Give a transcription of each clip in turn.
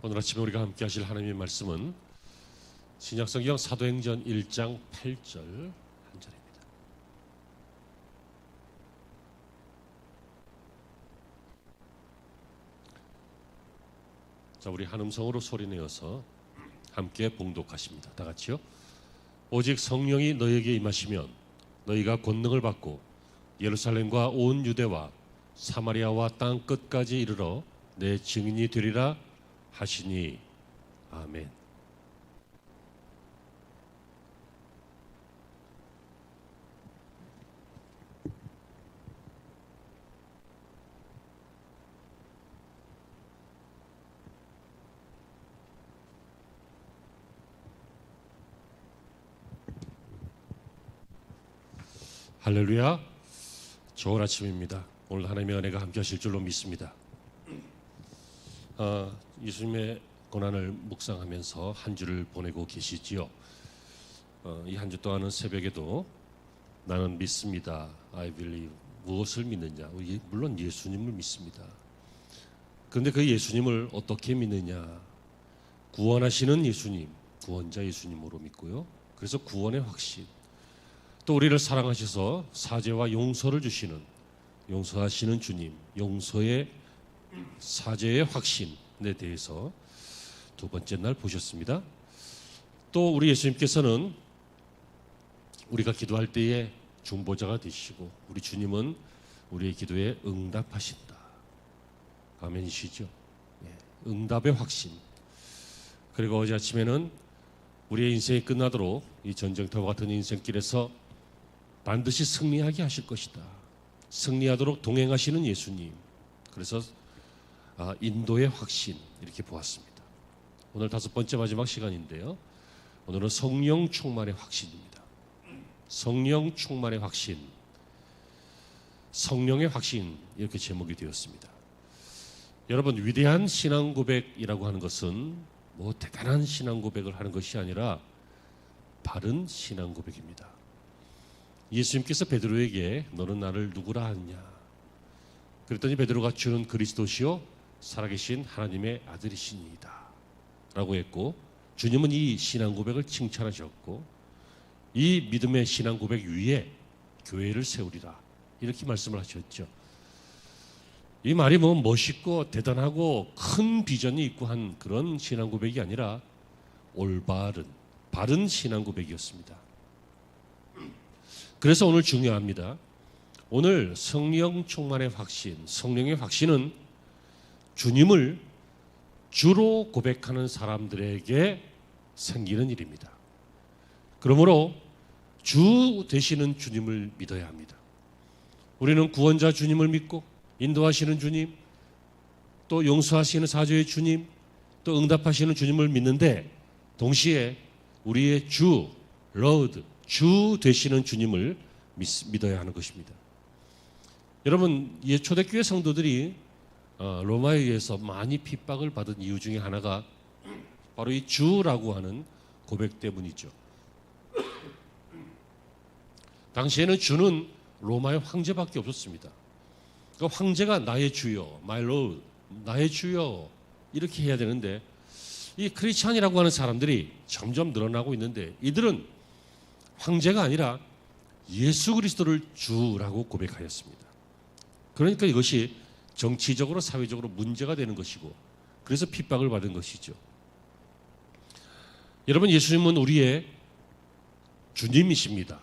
오늘 아침에 우리가 함께 하실 하나님의 말씀은 신약성경 사도행전 1장 8절 한 절입니다. 자, 우리 한 음성으로 소리내어서 함께 봉독하십니다. 다 같이요. 오직 성령이 너에게 임하시면 너희가 권능을 받고 예루살렘과 온 유대와 사마리아와 땅 끝까지 이르러 내 증인이 되리라 하시니 아멘. 할렐루야. 좋은 아침입니다. 오늘 하나님의 은혜가 함께 하실 줄로 믿습니다. 아, 예수님의 고난을 묵상하면서 한 주를 보내고 계시지요. 어, 이한 주 동안은 새벽에도 나는 믿습니다. I believe. 무엇을 믿느냐? 예, 물론 예수님을 믿습니다. 그런데 그 예수님을 어떻게 믿느냐? 구원하시는 예수님, 구원자 예수님으로 믿고요. 그래서 구원의 확신. 또 우리를 사랑하셔서 사죄와 용서를 주시는 용서하시는 주님, 용서의 사죄의 확신 에 대해서 두 번째 날 보셨습니다. 또 우리 예수님께서는 우리가 기도할 때에 중보자가 되시고 우리 주님은 우리의 기도에 응답하신다. 아멘이시죠? 예, 응답의 확신. 그리고 어제 아침에는 우리의 인생이 끝나도록 이 전쟁터와 같은 인생길에서 반드시 승리하게 하실 것이다. 승리하도록 동행하시는 예수님. 그래서 아, 인도의 확신 이렇게 보았습니다. 오늘 다섯 번째 마지막 시간인데요. 오늘은 성령 충만의 확신입니다. 성령 충만의 확신. 성령의 확신 이렇게 제목이 되었습니다. 여러분 위대한 신앙 고백이라고 하는 것은 뭐 대단한 신앙 고백을 하는 것이 아니라 바른 신앙 고백입니다. 예수님께서 베드로에게 너는 나를 누구라 하냐? 그랬더니 베드로가 주는 그리스도시요 살아계신 하나님의 아들이시니이다. 라고 했고 주님은 이 신앙 고백을 칭찬하셨고 이 믿음의 신앙 고백 위에 교회를 세우리라. 이렇게 말씀을 하셨죠. 이 말이 뭐 멋있고 대단하고 큰 비전이 있고 한 그런 신앙 고백이 아니라 올바른 바른 신앙 고백이었습니다. 그래서 오늘 중요합니다. 오늘 성령 충만의 확신, 성령의 확신은 주님을 주로 고백하는 사람들에게 생기는 일입니다. 그러므로 주 되시는 주님을 믿어야 합니다. 우리는 구원자 주님을 믿고 인도하시는 주님, 또 용서하시는 사죄의 주님, 또 응답하시는 주님을 믿는데 동시에 우리의 주, 러드, 주 되시는 주님을 믿, 어야 하는 것입니다. 여러분, 예, 초대교회 성도들이 어, 로마에 의해서 많이 핍박을 받은 이유 중에 하나가 바로 이 주라고 하는 고백 때문이죠. 당시에는 주는 로마의 황제밖에 없었습니다. 그 황제가 나의 주요, my lord, 나의 주요 이렇게 해야 되는데 이 크리스찬이라고 하는 사람들이 점점 늘어나고 있는데 이들은 황제가 아니라 예수 그리스도를 주라고 고백하였습니다. 그러니까 이것이 정치적으로 사회적으로 문제가 되는 것이고 그래서 핍박을 받은 것이죠. 여러분 예수님은 우리의 주님이십니다.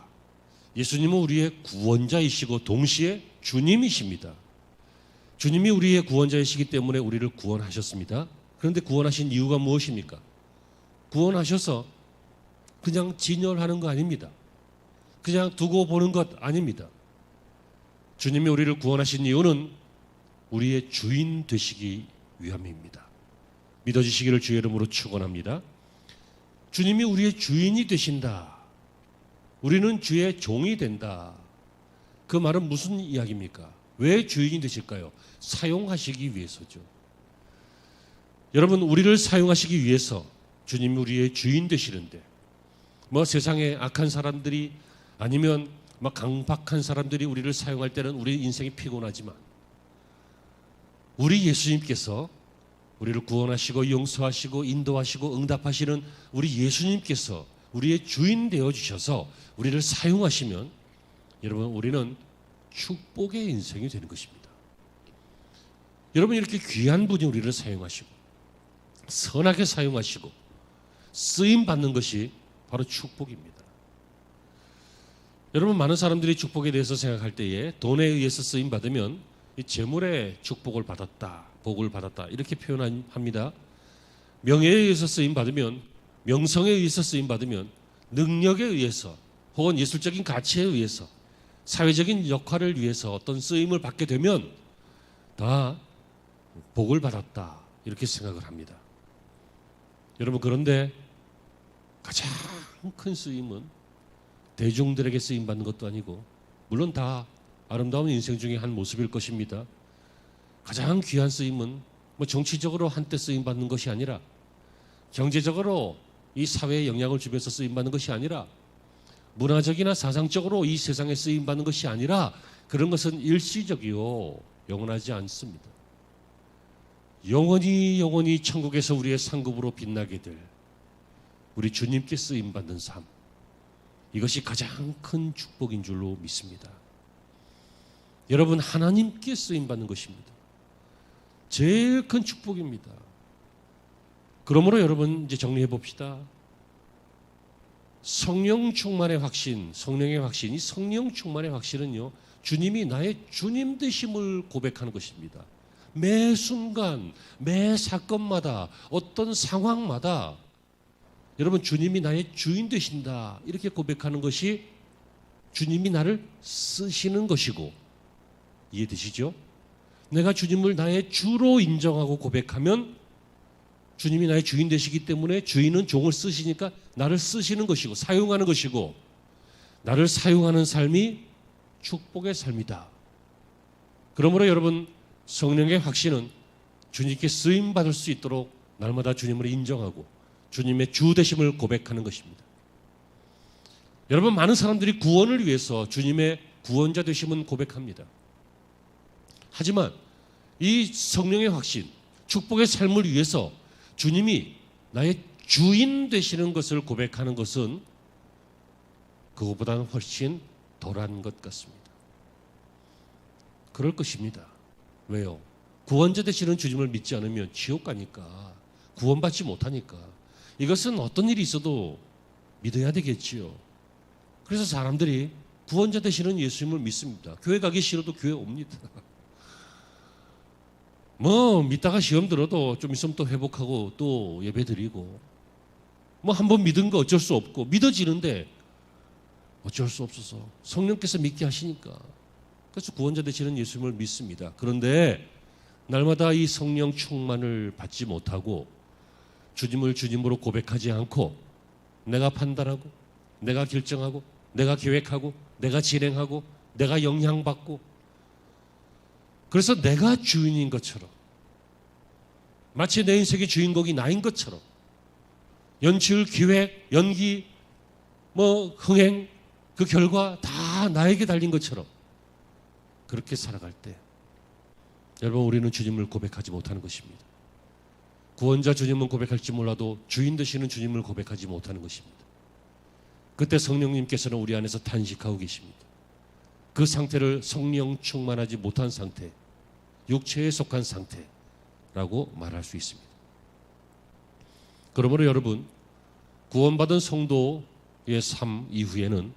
예수님은 우리의 구원자이시고 동시에 주님이십니다. 주님이 우리의 구원자이시기 때문에 우리를 구원하셨습니다. 그런데 구원하신 이유가 무엇입니까? 구원하셔서 그냥 진열하는 거 아닙니다. 그냥 두고 보는 것 아닙니다. 주님이 우리를 구원하신 이유는 우리의 주인 되시기 위함입니다. 믿어지시기를 주의 이름으로 축원합니다. 주님이 우리의 주인이 되신다. 우리는 주의 종이 된다. 그 말은 무슨 이야기입니까? 왜 주인이 되실까요? 사용하시기 위해서죠. 여러분, 우리를 사용하시기 위해서 주님이 우리의 주인 되시는데, 뭐 세상에 악한 사람들이 아니면 막 강박한 사람들이 우리를 사용할 때는 우리 인생이 피곤하지만, 우리 예수님께서 우리를 구원하시고 용서하시고 인도하시고 응답하시는 우리 예수님께서 우리의 주인 되어 주셔서 우리를 사용하시면 여러분 우리는 축복의 인생이 되는 것입니다. 여러분 이렇게 귀한 분이 우리를 사용하시고 선하게 사용하시고 쓰임 받는 것이 바로 축복입니다. 여러분 많은 사람들이 축복에 대해서 생각할 때에 돈에 의해서 쓰임 받으면 이 재물의 축복을 받았다, 복을 받았다 이렇게 표현합니다. 명예에 의해서 쓰임 받으면 명성에 의해서 쓰임 받으면 능력에 의해서 혹은 예술적인 가치에 의해서 사회적인 역할을 위해서 어떤 쓰임을 받게 되면 다 복을 받았다 이렇게 생각을 합니다. 여러분 그런데 가장 큰 쓰임은 대중들에게 쓰임 받는 것도 아니고 물론 다 아름다운 인생 중에 한 모습일 것입니다. 가장 귀한 쓰임은 뭐 정치적으로 한때 쓰임 받는 것이 아니라 경제적으로 이 사회에 영향을 주면서 쓰임 받는 것이 아니라 문화적이나 사상적으로 이 세상에 쓰임 받는 것이 아니라 그런 것은 일시적이요 영원하지 않습니다. 영원히 영원히 천국에서 우리의 상급으로 빛나게 될 우리 주님께 쓰임 받는 삶 이것이 가장 큰 축복인 줄로 믿습니다. 여러분 하나님께 쓰임 받는 것입니다. 제일 큰 축복입니다. 그러므로 여러분 이제 정리해 봅시다. 성령 충만의 확신, 성령의 확신, 이 성령 충만의 확신은요, 주님이 나의 주님 되심을 고백하는 것입니다. 매 순간, 매 사건마다, 어떤 상황마다 여러분 주님이 나의 주인 되신다. 이렇게 고백하는 것이 주님이 나를 쓰시는 것이고 이해되시죠? 내가 주님을 나의 주로 인정하고 고백하면 주님이 나의 주인 되시기 때문에 주인은 종을 쓰시니까 나를 쓰시는 것이고 사용하는 것이고 나를 사용하는 삶이 축복의 삶이다. 그러므로 여러분 성령의 확신은 주님께 쓰임 받을 수 있도록 날마다 주님을 인정하고 주님의 주 되심을 고백하는 것입니다. 여러분 많은 사람들이 구원을 위해서 주님의 구원자 되심은 고백합니다. 하지만 이 성령의 확신, 축복의 삶을 위해서 주님이 나의 주인 되시는 것을 고백하는 것은 그것보다는 훨씬 덜한 것 같습니다. 그럴 것입니다. 왜요? 구원자 되시는 주님을 믿지 않으면 지옥 가니까 구원받지 못하니까 이것은 어떤 일이 있어도 믿어야 되겠지요. 그래서 사람들이 구원자 되시는 예수님을 믿습니다. 교회 가기 싫어도 교회 옵니다. 뭐 믿다가 시험 들어도 좀 있으면 또 회복하고 또 예배 드리고. 뭐 한 번 믿은 거 어쩔 수 없고. 믿어지는데 어쩔 수 없어서 성령께서 믿게 하시니까. 그래서 구원자 되시는 예수님을 믿습니다. 그런데 날마다 이 성령 충만을 받지 못하고 주님을 주님으로 고백하지 않고 내가 판단하고 내가 결정하고 내가 계획하고 내가 진행하고 내가 영향받고. 그래서 내가 주인인 것처럼 마치 내 인생의 주인공이 나인 것처럼 연출, 기획, 연기, 뭐 흥행 그 결과 다 나에게 달린 것처럼 그렇게 살아갈 때 여러분 우리는 주님을 고백하지 못하는 것입니다. 구원자 주님은 고백할지 몰라도 주인 되시는 주님을 고백하지 못하는 것입니다. 그때 성령님께서는 우리 안에서 탄식하고 계십니다. 그 상태를 성령 충만하지 못한 상태, 육체에 속한 상태 라고 말할 수 있습니다. 그러므로 여러분, 구원받은 성도의 삶 이후에는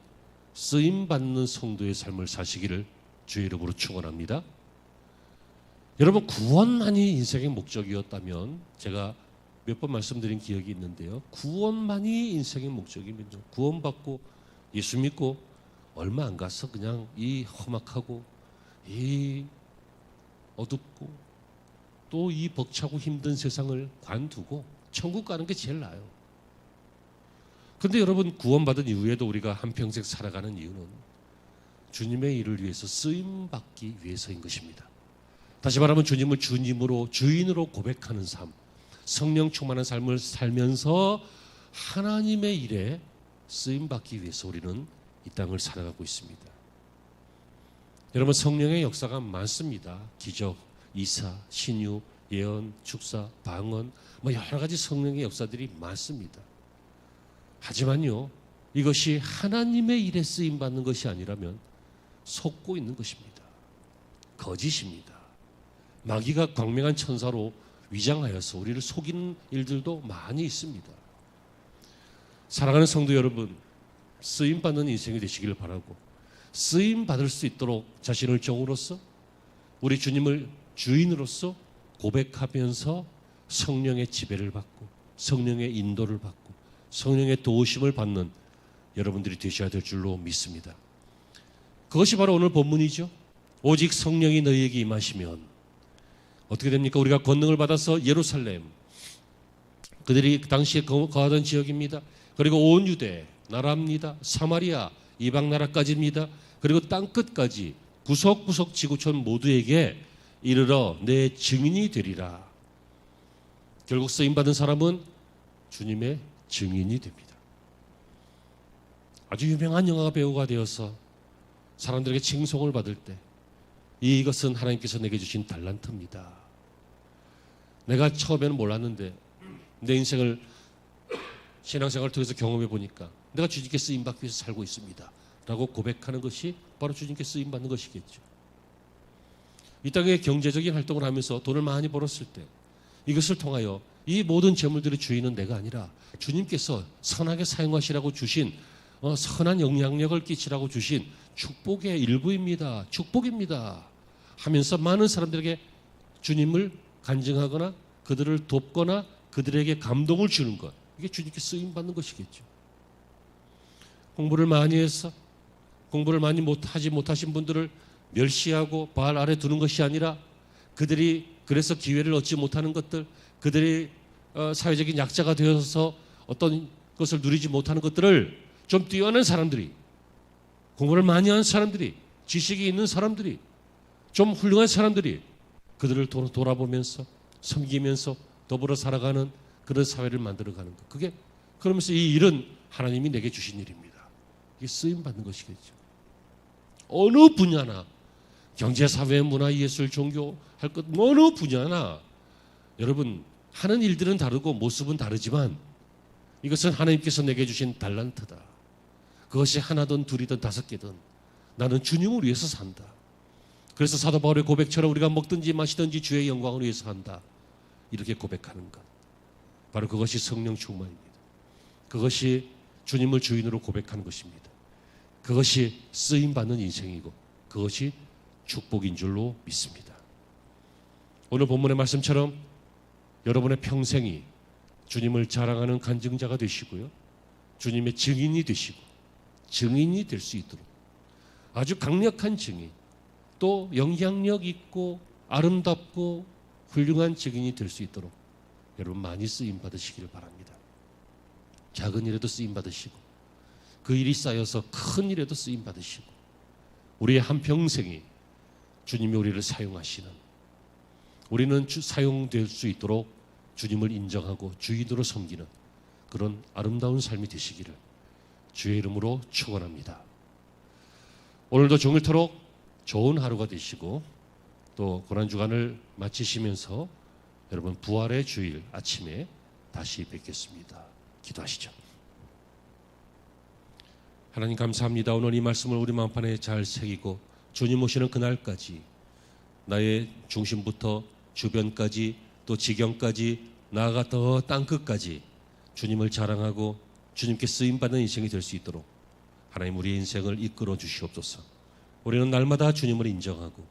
쓰임받는 성도의 삶을 사시기를 주의 이름으로 축원합니다. 여러분 구원만이 인생의 목적이었다면 제가 몇 번 말씀드린 기억이 있는데요. 구원만이 인생의 목적이면요. 구원받고 예수 믿고 얼마 안 가서 그냥 이 험악하고 이 어둡고 또 이 벅차고 힘든 세상을 관두고 천국 가는 게 제일 나아요. 근데 여러분 구원받은 이후에도 우리가 한평생 살아가는 이유는 주님의 일을 위해서 쓰임 받기 위해서인 것입니다. 다시 말하면 주님을 주님으로 주인으로 고백하는 삶, 성령 충만한 삶을 살면서 하나님의 일에 쓰임 받기 위해서 우리는 이 땅을 살아가고 있습니다. 여러분 성령의 역사가 많습니다. 기적, 이사, 신유, 예언, 축사, 방언, 뭐 여러 가지 성령의 역사들이 많습니다. 하지만요, 이것이 하나님의 일에 쓰임 받는 것이 아니라면 속고 있는 것입니다. 거짓입니다. 마귀가 광명한 천사로 위장하여서 우리를 속이는 일들도 많이 있습니다. 사랑하는 성도 여러분, 쓰임 받는 인생이 되시기를 바라고 쓰임 받을 수 있도록 자신을 종으로서 우리 주님을 주인으로서 고백하면서 성령의 지배를 받고 성령의 인도를 받고 성령의 도우심을 받는 여러분들이 되셔야 될 줄로 믿습니다. 그것이 바로 오늘 본문이죠. 오직 성령이 너희에게 임하시면 어떻게 됩니까? 우리가 권능을 받아서 예루살렘 그들이 그 당시에 거- 거하던 지역입니다. 그리고 온 유대 나라입니다. 사마리아 이방 나라까지입니다. 그리고 땅 끝까지 구석구석 지구촌 모두에게 이르러 내 증인이 되리라. 결국 쓰임 받은 사람은 주님의 증인이 됩니다. 아주 유명한 영화 배우가 되어서 사람들에게 칭송을 받을 때 이것은 하나님께서 내게 주신 달란트입니다. 내가 처음에는 몰랐는데 내 인생을 신앙생활을 통해서 경험해 보니까 내가 주님께 쓰임 받기 위해서 살고 있습니다. 라고 고백하는 것이 바로 주님께 쓰임 받는 것이겠죠. 이 땅에 경제적인 활동을 하면서 돈을 많이 벌었을 때 이것을 통하여 이 모든 재물들의 주인은 내가 아니라 주님께서 선하게 사용하시라고 주신 어, 선한 영향력을 끼치라고 주신 축복의 일부입니다. 축복입니다. 하면서 많은 사람들에게 주님을 간증하거나 그들을 돕거나 그들에게 감동을 주는 것. 이게 주님께 쓰임 받는 것이겠죠. 공부를 많이 해서 공부를 많이 못 하지 못하신 분들을 멸시하고 발 아래 두는 것이 아니라 그들이 그래서 기회를 얻지 못하는 것들, 그들이 어, 사회적인 약자가 되어서 어떤 것을 누리지 못하는 것들을 좀 뛰어난 사람들이 공부를 많이 한 사람들이 지식이 있는 사람들이 좀 훌륭한 사람들이 그들을 도- 돌아보면서 섬기면서 더불어 살아가는 그런 사회를 만들어가는 것. 그게 그러면서 이 일은 하나님이 내게 주신 일입니다. 이게 쓰임 받는 것이겠죠. 어느 분야나 경제, 사회, 문화, 예술, 종교 할 것 어느 분야나 여러분 하는 일들은 다르고 모습은 다르지만 이것은 하나님께서 내게 주신 달란트다. 그것이 하나든 둘이든 다섯 개든 나는 주님을 위해서 산다. 그래서 사도 바울의 고백처럼 우리가 먹든지 마시든지 주의 영광을 위해서 한다. 이렇게 고백하는 것. 바로 그것이 성령 충만입니다. 그것이 주님을 주인으로 고백하는 것입니다. 그것이 쓰임 받는 인생이고 그것이 축복인 줄로 믿습니다. 오늘 본문의 말씀처럼 여러분의 평생이 주님을 자랑하는 간증자가 되시고요. 주님의 증인이 되시고 증인이 될 수 있도록 아주 강력한 증인 또 영향력 있고 아름답고 훌륭한 증인이 될 수 있도록 여러분 많이 쓰임 받으시기를 바랍니다. 작은 일에도 쓰임 받으시고 그 일이 쌓여서 큰 일에도 쓰임 받으시고 우리의 한 평생이 주님이 우리를 사용하시는 우리는 주, 사용될 수 있도록 주님을 인정하고 주인으로 섬기는 그런 아름다운 삶이 되시기를 주의 이름으로 축원합니다. 오늘도 종일토록 좋은 하루가 되시고 또 고난 주간을 마치시면서 여러분 부활의 주일 아침에 다시 뵙겠습니다. 기도하시죠. 하나님 감사합니다. 오늘 이 말씀을 우리 마음판에 잘 새기고 주님 오시는 그날까지 나의 중심부터 주변까지 또 지경까지 나아가 더 땅끝까지 주님을 자랑하고 주님께 쓰임 받는 인생이 될 수 있도록 하나님 우리의 인생을 이끌어 주시옵소서. 우리는 날마다 주님을 인정하고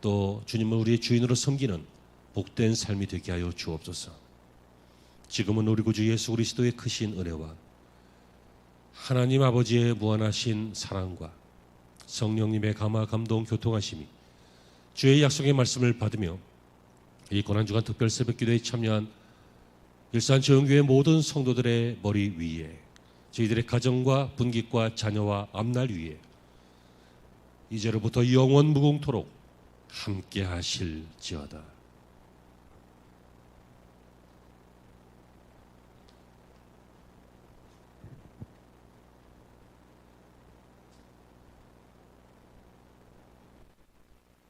또 주님을 우리의 주인으로 섬기는 복된 삶이 되게 하여 주옵소서. 지금은 우리 구주 예수 그리스도의 크신 은혜와 하나님 아버지의 무한하신 사랑과 성령님의 감화 감동 교통하심이 주의 약속의 말씀을 받으며 이 고난주간 특별 새벽 기도에 참여한 일산 조영교회 모든 성도들의 머리 위에 저희들의 가정과 분깃과 자녀와 앞날 위에 이제로부터 영원 무궁토록 함께 하실지어다.